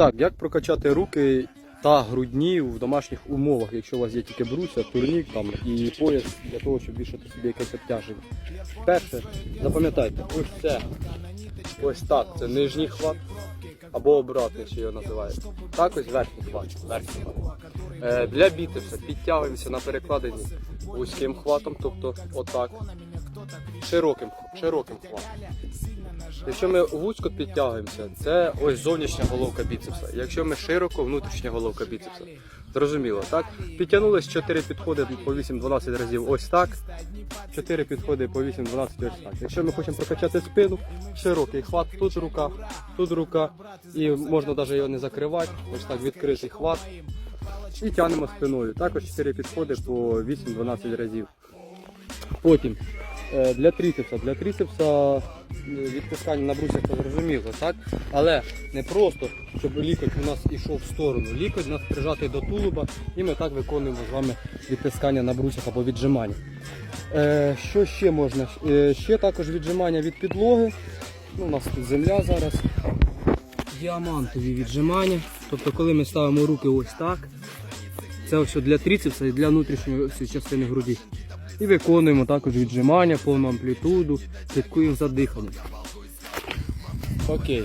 Так, як прокачати руки та грудні в домашніх умовах, якщо у вас є тільки бруся, турнік там і пояс для того, щоб вішати собі якесь обтяження. Перше, запам'ятайте, ось це ось так, це нижній хват або обратний, що його називають. Так ось верхній хват. Верхній хват. Е, для біцепса підтягуємося на перекладині вузьким хватом, тобто отак. Широким, широким хватом. Якщо ми вузько підтягуємося, це ось зовнішня головка біцепса. Якщо ми широко, внутрішня головка біцепса. Зрозуміло, так? Підтягнулись 4 підходи по 8-12 разів ось так. 4 підходи по 8-12 ось так. Якщо ми хочемо прокачати спину, широкий хват, тут рука, тут рука. І можна навіть його не закривати. Ось так відкритий хват. І тягнемо спиною. Також 4 підходи по 8-12 разів. Потім е, для трицепса. Для трицепса е, відпускання на брусях то зрозуміло, так? Але не просто, щоб лікоть у нас ішов в сторону. Лікоть у нас прижатий до тулуба, і ми так виконуємо з вами відтискання на брусях або віджимання. Е, що ще можна? Ще також віджимання від підлоги. Ну, у нас тут земля зараз. Діамантові віджимання. Тобто, коли ми ставимо руки ось так, це ось для трицепса і для внутрішньої частини груді. І виконуємо також віджимання, повну амплітуду, слідкуємо за диханням. Окей.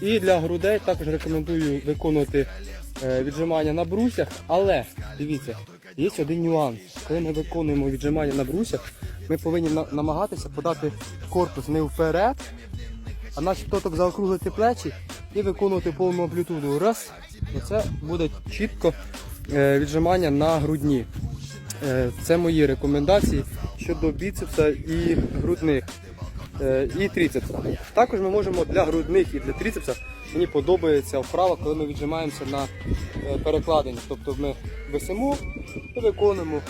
І для грудей також рекомендую виконувати е, віджимання на брусях, але дивіться, є один нюанс. Коли ми виконуємо віджимання на брусях, ми повинні намагатися подати корпус не вперед, а начебто так заокруглити плечі і виконувати повну амплітуду. Раз, і це буде чітко е, віджимання на грудні. Е, Це мої рекомендації щодо біцепса і грудних. е, І трицепса. Також ми можемо для грудних і для трицепса. Мені подобається вправа, коли ми віджимаємося на перекладині. Тобто ми висимо і виконуємо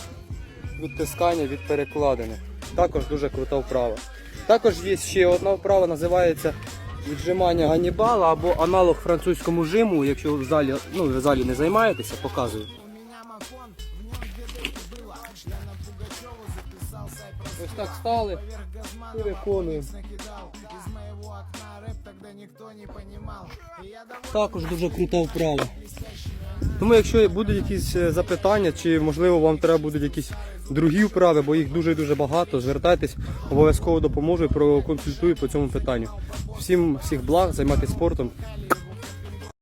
відтискання від перекладини. Також дуже крута вправа. Також є ще одна вправа, називається віджимання ганібала або аналог французькому жиму. Якщо в залі, ну, в залі не займаєтеся, показую. Ось так стали і виконуємо. Також дуже крута вправа. Тому якщо будуть якісь е, запитання, чи можливо вам треба будуть якісь другі вправи, бо їх дуже-дуже багато, звертайтесь, обов'язково допоможу і проконсультую по цьому питанню. Всім всіх благ, займайтесь спортом.